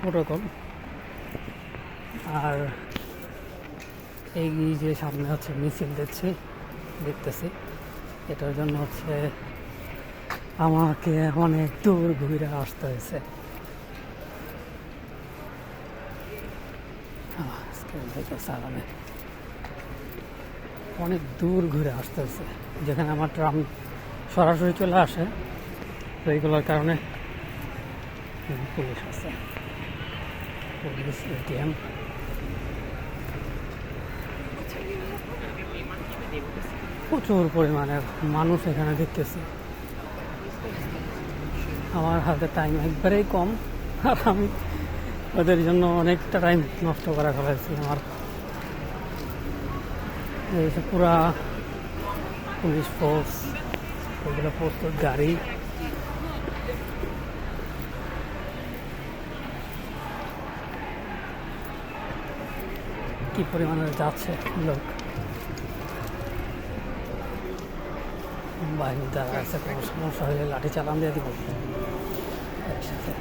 Protocol আর এই যে সামনে হচ্ছে মিছিল দেখছি দেখতেছি। এটার জন্য হচ্ছে আমাকে অনেক দূর ঘুরে আসতে হয়েছে। অনেক দূর ঘুরে আসতে হয়েছে। যেখানে আমার ট্রাম সরাসরি চলে আসে, তো এইগুলোর কারণে পুলিশ আছে পুলিশ এটিএম প্রচুর পরিমাণে মানুষ এখানে দেখতেছি। আমার হাতে টাইম একবারেই কম। আর আমি ওদের জন্য অনেকটা টাইম নষ্ট করা ফেলেছি আমার। পুরা পুলিশ ফোর্স ওগুলো প্রস্তুত গাড়ি। কি পরিমাণে যাচ্ছে লোক? বাইরে দ্বারা আছে কোনো সমস্যা হলে লাঠি চালান দিয়ে দিব। একসাথে।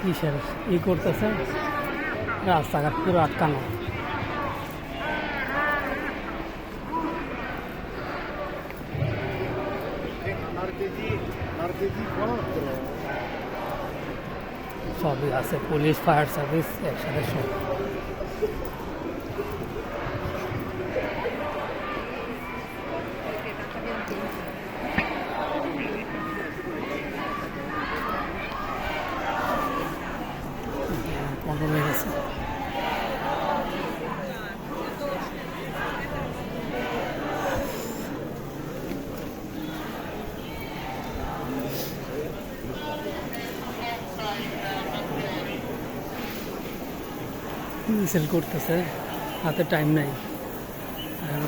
কিসের ই করতেছে? রাস্তাঘাট পুরো আটকানো। Martedì, martedì 4. সবই আছে পুলিশ ফায়ার সার্ভিস একসাথে সব। মিছিল করতেছে, হাতে টাইম নাই।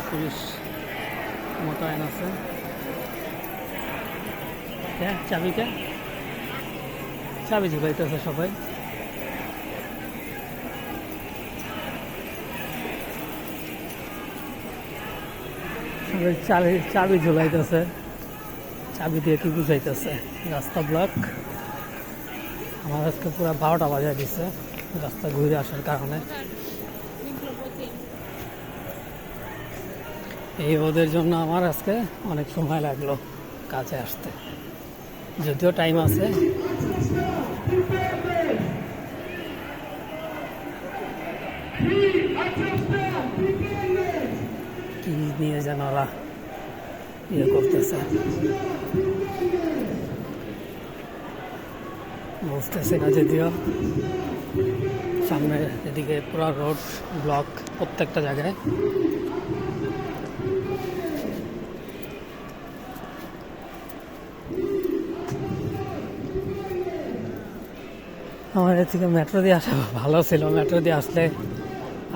পুলিশ মোতায়েন আছে। কে? চাবি কে? চাবি ঝুলাইতেছে সবাই। সবাই চাবি চাবি ঝুলাইতেছে। চাবি দিয়ে কি বুঝাইতেছে? রাস্তা ব্লক আমার আজকে পুরো বারোটা বাজায় দিচ্ছে রাস্তা ঘুরে আসার কারণে। এই ওদের জন্য আমার আজকে অনেক সময় লাগল কাছে আসতে। যদিও টাইম আছে। কি নিয়ে যেন ওরা ইয়ে করতেছে। বুঝতেছে না যদিও। সামনে এদিকে পুরো রোড ব্লক প্রত্যেকটা জায়গায়। আমার এর থেকে মেট্রো দিয়ে আসা ভালো ছিল। মেট্রো দিয়ে আসলে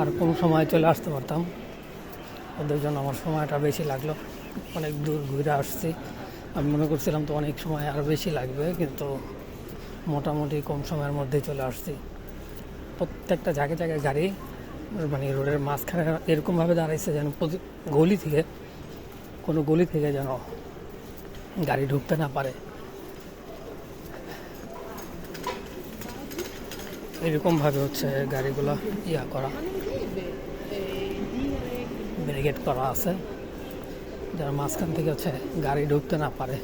আর কোন সময় চলে আসতে পারতাম। ওদের জন্য আমার সময়টা বেশি লাগল। অনেক দূর ঘুরে আসছি। আমি মনে করছিলাম তো অনেক সময় আর বেশি লাগবে, কিন্তু মোটামুটি কম সময়ের মধ্যেই চলে আসছি। প্রত্যেকটা জায়গায় জায়গায় গাড়ি মানে রোডের মাঝখানে এরকমভাবে দাঁড়াইছে যেন প্রতি গলি থেকে, কোনো গলি থেকে যেন গাড়ি ঢুকতে না পারে। এরকমভাবে হচ্ছে গাড়িগুলো ইয়া করা। ব্যারিকেড করা আছে, যার মাঝখান থেকে হচ্ছে গাড়ি ঢুকতে না পারে।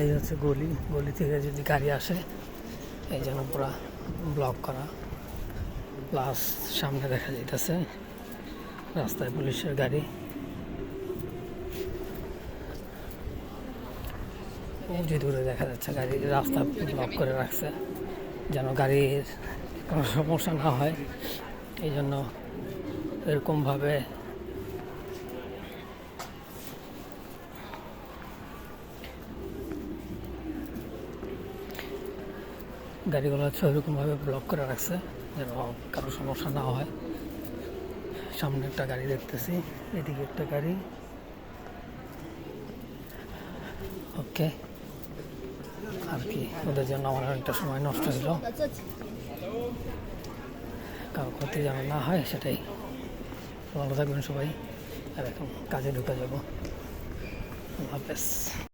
এই হচ্ছে গলি। গলি থেকে যদি গাড়ি আসে, এই যেন পুরা ব্লক করা। প্লাস সামনে দেখা যাইতেছে রাস্তায় পুলিশের গাড়ি। যে দূরে দেখা যাচ্ছে গাড়ি, রাস্তা ব্লক করে রাখছে, যেন গাড়ির কোনো সমস্যা না হয়। এই জন্য এরকমভাবে গাড়িগুলো হচ্ছে ওইরকমভাবে ব্লক করে রাখছে, যেন কারও সমস্যা না হয়। সামনে একটা গাড়ি দেখতেছি, এদিকে একটা গাড়ি। ওকে। আর কি, ওদের জন্য আমার অনেকটা সময় নষ্ট হলো কারও ক্ষতি যেন না হয়, সেটাই। ভালো থাকবেন সবাই, আর এখন কাজে ঢুকে যাব। হাফেজ।